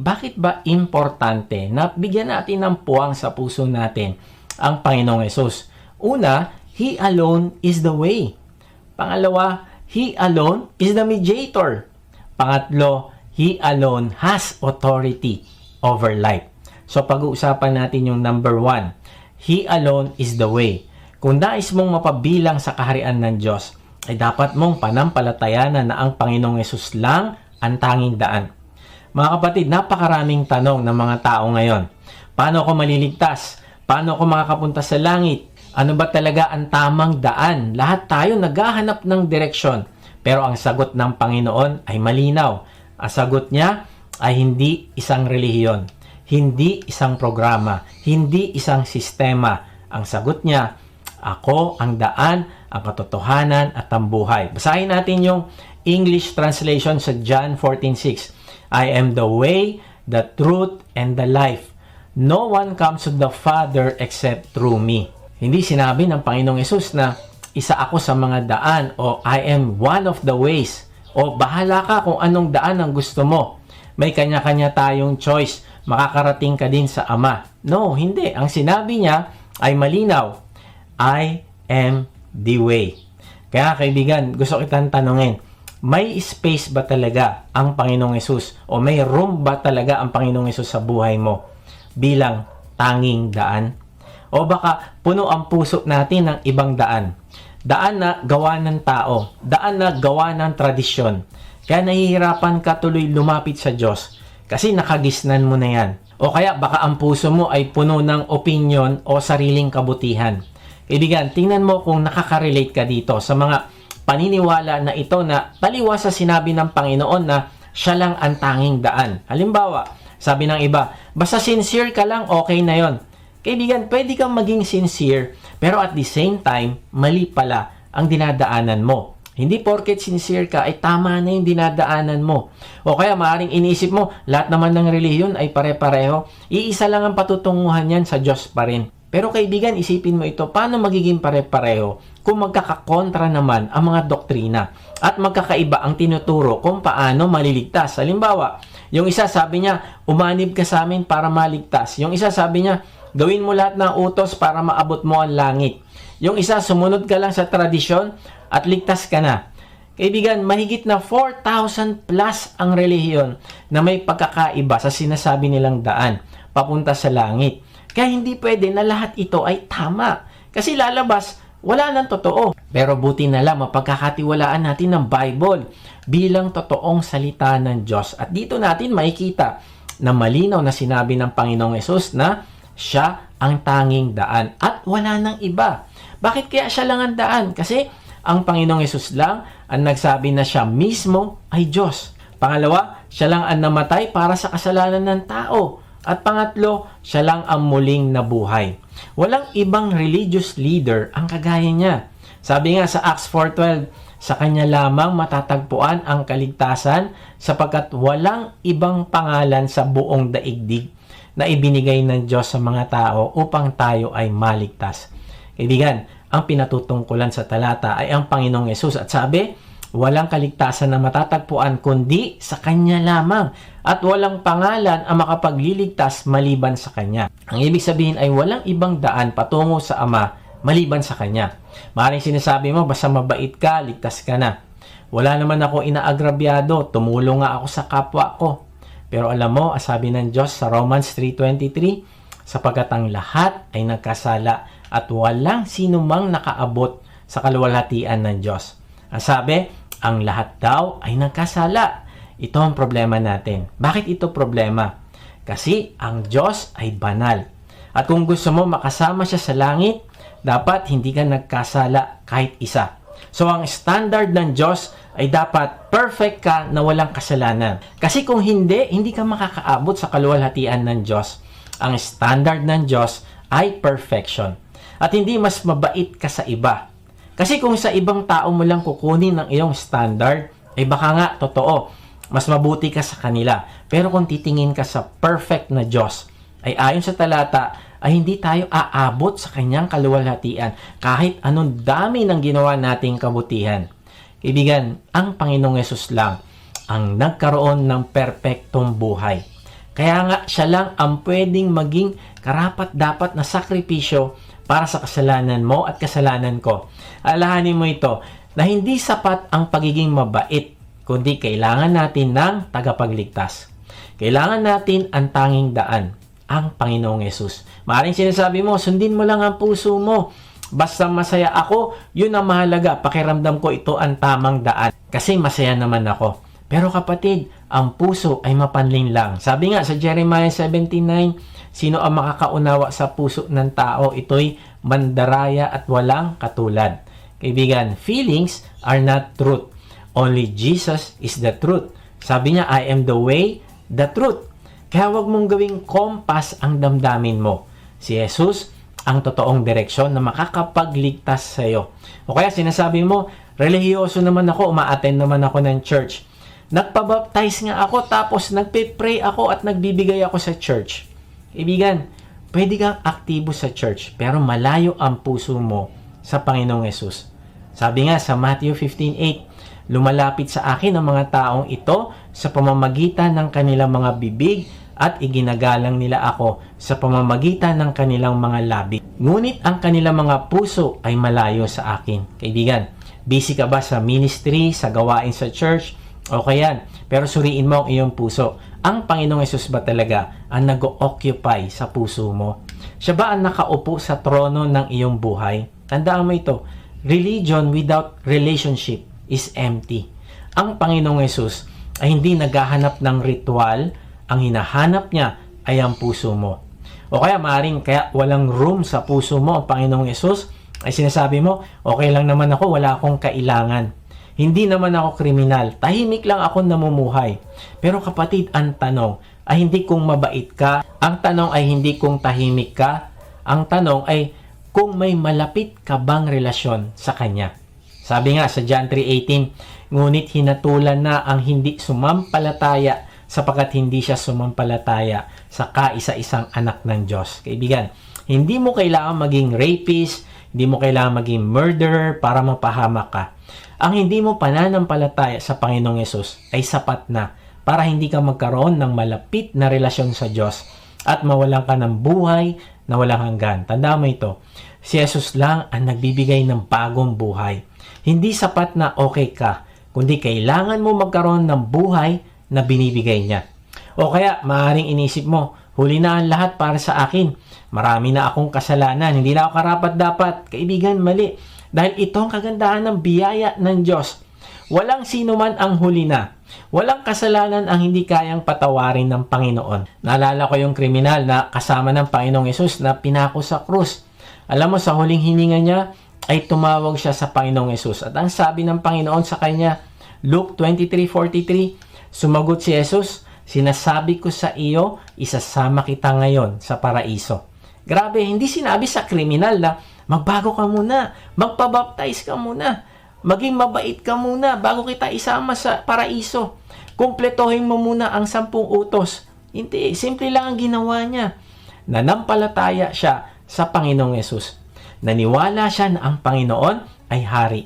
bakit ba importante na bigyan natin ng puwang sa puso natin ang Panginoong Yesus? Una, He alone is the way. Pangalawa, He alone is the mediator. Pangatlo, He alone has authority over life. So pag-uusapan natin yung number one. He alone is the way. Kung nais mong mapabilang sa kaharian ng Diyos, ay dapat mong panampalatayanan na ang Panginoong Yesus lang ang tanging daan. Mga kapatid, napakaraming tanong ng mga tao ngayon. Paano ako maliligtas? Paano ako makakapunta sa langit? Ano ba talaga ang tamang daan? Lahat tayo naghahanap ng direksyon. Pero ang sagot ng Panginoon ay malinaw. Ang sagot niya ay hindi isang relihiyon, hindi isang programa, hindi isang sistema. Ang sagot niya, ako ang daan, ang katotohanan at ang buhay. Basahin natin yung English translation sa John 14:6. I am the way, the truth, and the life. No one comes to the Father except through me. Hindi sinabi ng Panginoong Yesus na isa ako sa mga daan o I am one of the ways o bahala ka kung anong daan ang gusto mo. May kanya-kanya tayong choice. Makakarating ka din sa Ama. No, hindi. Ang sinabi niya ay malinaw. I am the way. Kaya kaibigan, gusto kitang tanungin, may space ba talaga ang Panginoong Yesus o may room ba talaga ang Panginoong Yesus sa buhay mo bilang tanging daan? O baka puno ang puso natin ng ibang daan. Daan na gawa ng tao, daan na gawa ng tradisyon. Kaya nahihirapan ka tuloy lumapit sa Diyos kasi nakagisnan mo na yan. O kaya baka ang puso mo ay puno ng opinion o sariling kabutihan. Kaibigan, tingnan mo kung nakaka-relate ka dito sa mga paniniwala na ito na taliwas sa sinabi ng Panginoon na siya lang ang tanging daan. Halimbawa, sabi ng iba, basta sincere ka lang, okay na yon. Kaibigan, pwede kang maging sincere, pero at the same time, mali pala ang dinadaanan mo. Hindi porket sincere ka ay tama na yung dinadaanan mo. O kaya maaaring inisip mo, lahat naman ng relihiyon ay pare-pareho. Iisa lang ang patutunguhan yan sa Diyos pa rin. Pero kaibigan, isipin mo ito, paano magiging pare-pareho kung magkakakontra naman ang mga doktrina at magkakaiba ang tinuturo kung paano maliligtas. Halimbawa, yung isa sabi niya, umanib ka sa amin para maligtas. Yung isa sabi niya, gawin mo lahat ng utos para maabot mo ang langit. Yung isa, sumunod ka lang sa tradisyon at ligtas ka na. Kaibigan, mahigit na 4,000 plus ang relihiyon na may pagkakaiba sa sinasabi nilang daan papunta sa langit. Kaya hindi pwede na lahat ito ay tama. Kasi lalabas, wala nang totoo. Pero buti na lang mapagkakatiwalaan natin ng Bible bilang totoong salita ng Diyos. At dito natin makikita na malinaw na sinabi ng Panginoong Yesus na siya ang tanging daan at wala nang iba. Bakit kaya siya lang ang daan? Kasi ang Panginoong Yesus lang ang nagsabi na siya mismo ay Diyos. Pangalawa, siya lang ang namatay para sa kasalanan ng tao. At pangatlo, siya lang ang muling nabuhay. Walang ibang religious leader ang kagaya niya. Sabi nga sa Acts 4.12, sa kanya lamang matatagpuan ang kaligtasan sapagkat walang ibang pangalan sa buong daigdig na ibinigay ng Diyos sa mga tao upang tayo ay maligtas. Kaibigan, ang pinatutungkulan sa talata ay ang Panginoong Yesus at sabi, walang kaligtasan na matatagpuan kundi sa Kanya lamang at walang pangalan ang makapagliligtas maliban sa Kanya. Ang ibig sabihin ay walang ibang daan patungo sa Ama maliban sa Kanya. Maaaring sinasabi mo, basta mabait ka, ligtas ka na. Wala naman ako inaagrabyado, tumulong nga ako sa kapwa ko. Pero alam mo, sabi ng Diyos sa Romans 3.23, sapagkat ang lahat ay nagkasala at walang sino mang nakaabot sa kaluwalhatian ng Diyos. Ang sabi, ang lahat daw ay nagkasala. Ito ang problema natin. Bakit ito problema? Kasi ang Diyos ay banal. At kung gusto mo makasama siya sa langit, dapat hindi ka nagkasala kahit isa. So ang standard ng Diyos ay dapat perfect ka na walang kasalanan. Kasi kung hindi, hindi ka makakaabot sa kaluwalhatian ng Diyos. Ang standard ng Diyos ay perfection. At hindi mas mabait ka sa iba. Kasi kung sa ibang tao mo lang kukunin ang iyong standard, ay baka nga, totoo, mas mabuti ka sa kanila. Pero kung titingin ka sa perfect na Diyos, ay ayon sa talata, ay hindi tayo aabot sa kanyang kaluwalhatian kahit anong dami ng ginawa nating kabutihan. Kaibigan, ang Panginoong Yesus lang ang nagkaroon ng perpektong buhay. Kaya nga siya lang ang pwedeng maging karapat dapat na sakripisyo para sa kasalanan mo at kasalanan ko. Alahanin mo ito na hindi sapat ang pagiging mabait, kundi kailangan natin ng tagapagligtas. Kailangan natin ang tanging daan, ang Panginoong Yesus. Maaaring sinasabi mo, sundin mo lang ang puso mo. Basta masaya ako, yun ang mahalaga. Pakiramdam ko ito ang tamang daan. Kasi masaya naman ako. Pero kapatid, ang puso ay mapanlin lang. Sabi nga sa Jeremiah 79, sino ang makakaunawa sa puso ng tao? Ito'y mandaraya at walang katulad. Kaibigan, feelings are not truth. Only Jesus is the truth. Sabi niya, I am the way, the truth. Kaya wag mong gawing kompas ang damdamin mo. Si Jesus ang totoong direksyon na makakapagligtas sa iyo. O kaya sinasabi mo, relihiyoso naman ako, umaattend naman ako ng church. Nagpabaptize nga ako tapos nagpe-pray ako at nagbibigay ako sa church. Ibigan, pwede kang aktibo sa church pero malayo ang puso mo sa Panginoong Yesus. Sabi nga sa Matthew 15.8, lumalapit sa akin ang mga taong ito sa pamamagitan ng kanilang mga bibig at iginagalang nila ako sa pamamagitan ng kanilang mga labi. Ngunit ang kanilang mga puso ay malayo sa akin. Kaibigan, busy ka ba sa ministry, sa gawain sa church? Okay yan. Pero suriin mo ang iyong puso. Ang Panginoong Yesus ba talaga ang nag-occupy sa puso mo? Siya ba ang nakaupo sa trono ng iyong buhay? Tandaan mo ito. Religion without relationship is empty. Ang Panginoong Yesus ay hindi naghahanap ng ritual. Ang hinahanap niya ay ang puso mo. O kaya maring kaya walang room sa puso mo ang Panginoong Yesus ay sinasabi mo, okay lang naman ako, wala akong kailangan. Hindi naman ako kriminal. Tahimik lang ako namumuhay. Pero kapatid, ang tanong ay hindi kung mabait ka. Ang tanong ay hindi kung tahimik ka. Ang tanong ay kung may malapit ka bang relasyon sa Kanya. Sabi nga sa John 3.18, Ngunit hinatulan na ang hindi sumampalataya sapagkat hindi siya sumampalataya sa kaisa-isang anak ng Diyos. Kaibigan, hindi mo kailangan maging rapist, hindi mo kailangan maging murderer para mapahamak ka. Ang hindi mo pananampalataya sa Panginoong Yesus ay sapat na para hindi ka magkaroon ng malapit na relasyon sa Diyos at mawalan ka ng buhay na walang hanggan. Tanda mo ito, si Jesus lang ang nagbibigay ng bagong buhay. Hindi sapat na okay ka, kundi kailangan mo magkaroon ng buhay na binibigay niya. O kaya, maaaring inisip mo, huli na ang lahat para sa akin. Marami na akong kasalanan, hindi na ako karapat dapat. Kaibigan, mali. Dahil ito ang kagandahan ng biyaya ng Diyos. Walang sino man ang huli na. Walang kasalanan ang hindi kayang patawarin ng Panginoon. Naalala ko yung kriminal na kasama ng Panginoong Yesus na pinako sa krus. Alam mo, sa huling hininga niya, ay tumawag siya sa Panginoong Yesus. At ang sabi ng Panginoon sa kanya, Luke 23.43, Sumagot si Jesus, Sinasabi ko sa iyo, isasama kita ngayon sa paraiso. Grabe, hindi sinabi sa kriminal na magbago ka muna, magpabaptize ka muna, maging mabait ka muna bago kita isama sa paraiso. Kumpletohin mo muna ang sampung utos. Hindi, simple lang ang ginawa niya. Nanampalataya siya sa Panginoong Yesus. Naniwala siya na ang Panginoon ay hari.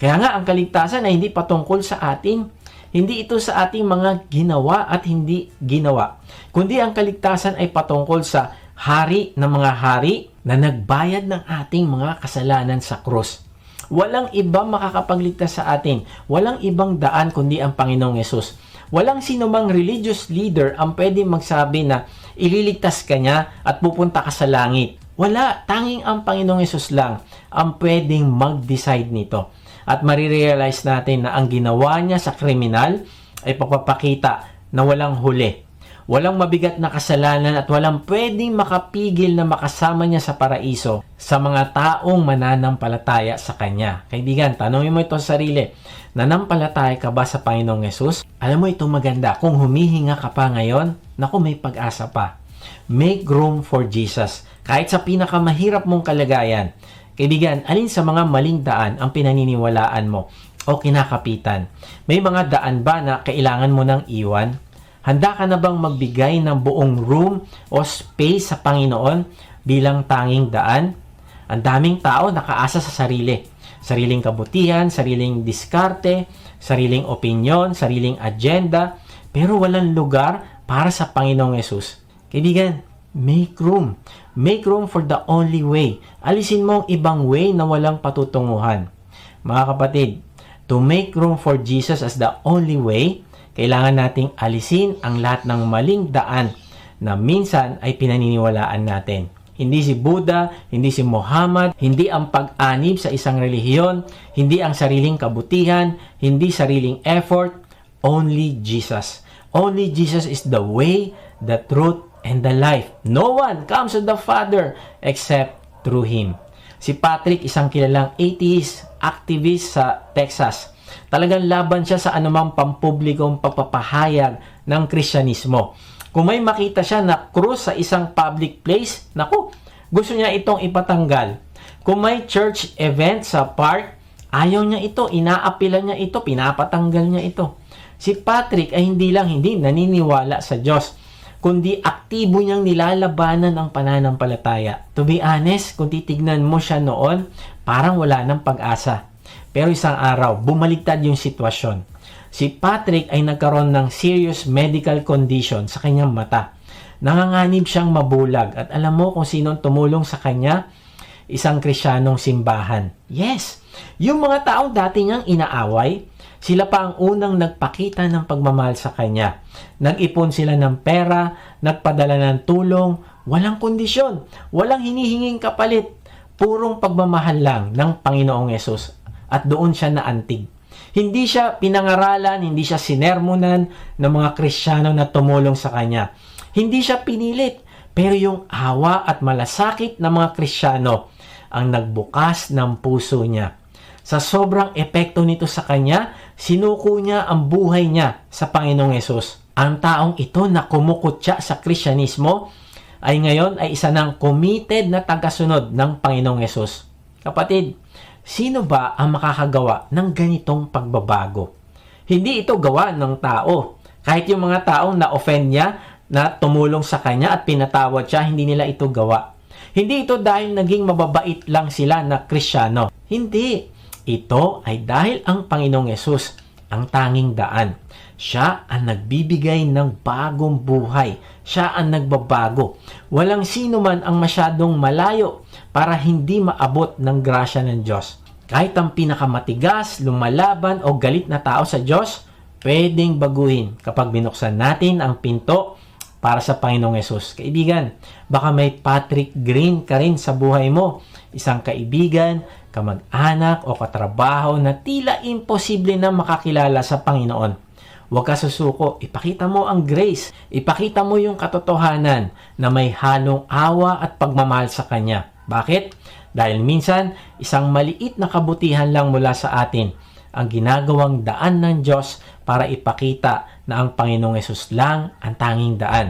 Kaya nga ang kaligtasan ay hindi patungkol sa atin, hindi ito sa ating mga ginawa at hindi ginawa, kundi ang kaligtasan ay patungkol sa hari ng mga hari na nagbayad ng ating mga kasalanan sa krus. Walang ibang makakapagligtas sa atin. Walang ibang daan kundi ang Panginoong Yesus. Walang sinumang religious leader ang pwede magsabi na ililigtas ka niya at pupunta ka sa langit. Wala. Tanging ang Panginoong Yesus lang ang pwedeng mag-decide nito at marirealize natin na ang ginawa niya sa kriminal ay pagpapakita na walang huli. Walang mabigat na kasalanan at walang pwedeng makapigil na makasama niya sa paraiso sa mga taong mananampalataya sa Kanya. Kaibigan, tanongin mo ito sa sarili. Nanampalataya ka ba sa Panginoong Yesus? Alam mo ito maganda. Kung humihinga ka pa ngayon, naku may pag-asa pa. Make room for Jesus. Kahit sa pinakamahirap mong kalagayan, Kaibigan, alin sa mga maling daan ang pinaniniwalaan mo o kinakapitan? May mga daan ba na kailangan mo nang iwan? Handa ka na bang magbigay ng buong room o space sa Panginoon bilang tanging daan? Ang daming tao nakaasa sa sarili. Sariling kabutihan, sariling diskarte, sariling opinyon, sariling agenda, pero walang lugar para sa Panginoong Yesus. Kaibigan, make room. Make room for the only way. Alisin mo ang ibang way na walang patutunguhan. Mga kapatid, to make room for Jesus as the only way, kailangan nating alisin ang lahat ng maling daan na minsan ay pinaniniwalaan natin. Hindi si Buddha, hindi si Muhammad, hindi ang pag-anib sa isang relihiyon, hindi ang sariling kabutihan, hindi sariling effort, only Jesus. Only Jesus is the way, the truth, and the life. No one comes to the Father except through Him. Si Patrick, isang kilalang atheist, activist sa Texas. Talagang laban siya sa anumang pampublikong pagpapahayag ng Kristyanismo. Kung may makita siya na krus sa isang public place, naku, gusto niya itong ipatanggal. Kung may church event sa park, ayaw niya ito, inaapila niya ito, pinapatanggal niya ito. Si Patrick ay hindi lang hindi naniniwala sa Diyos, kundi aktibo niyang nilalabanan ang pananampalataya. To be honest, kung titignan mo siya noon, parang wala ng pag-asa. Pero isang araw, bumaligtad yung sitwasyon. Si Patrick ay nagkaroon ng serious medical condition sa kanyang mata. Nanganganib siyang mabulag at alam mo kung sino tumulong sa kanya? Isang krisyanong simbahan. Yes, yung mga taong dati niyang inaaway, sila pa ang unang nagpakita ng pagmamahal sa kanya. Nag-ipon sila ng pera, nagpadala ng tulong, walang kondisyon, walang hinihinging kapalit, purong pagmamahal lang ng Panginoong Yesus at doon siya naantig. Hindi siya pinangaralan, hindi siya sinermonan ng mga Kristiyano na tumulong sa kanya. Hindi siya pinilit, pero yung awa at malasakit ng mga Kristiyano ang nagbukas ng puso niya. Sa sobrang epekto nito sa kanya, sinuko niya ang buhay niya sa Panginoong Yesus. Ang taong ito na kumukutya sa Kristyanismo ay ngayon ay isa ng committed na tagasunod ng Panginoong Yesus. Kapatid, sino ba ang makakagawa ng ganitong pagbabago? Hindi ito gawa ng tao. Kahit yung mga taong na-offend niya, na tumulong sa kanya at pinatawad siya, hindi nila ito gawa. Hindi ito dahil naging mababait lang sila na krisyano. Hindi. Ito ay dahil ang Panginoong Yesus ang tanging daan. Siya ang nagbibigay ng bagong buhay. Siya ang nagbabago. Walang sino man ang masyadong malayo para hindi maabot ng grasya ng Diyos. Kahit ang pinakamatigas, lumalaban o galit na tao sa Diyos, pwedeng baguhin kapag binuksan natin ang pinto para sa Panginoong Yesus. Kaibigan, baka may Patrick Green ka rin sa buhay mo. Isang kaibigan, kamag-anak o katrabaho na tila imposible na makakilala sa Panginoon. Huwag ka susuko, ipakita mo ang grace, ipakita mo yung katotohanan na may halong awa at pagmamahal sa Kanya. Bakit? Dahil minsan, isang maliit na kabutihan lang mula sa atin ang ginagawang daan ng Diyos para ipakita na ang Panginoong Yesus lang ang tanging daan.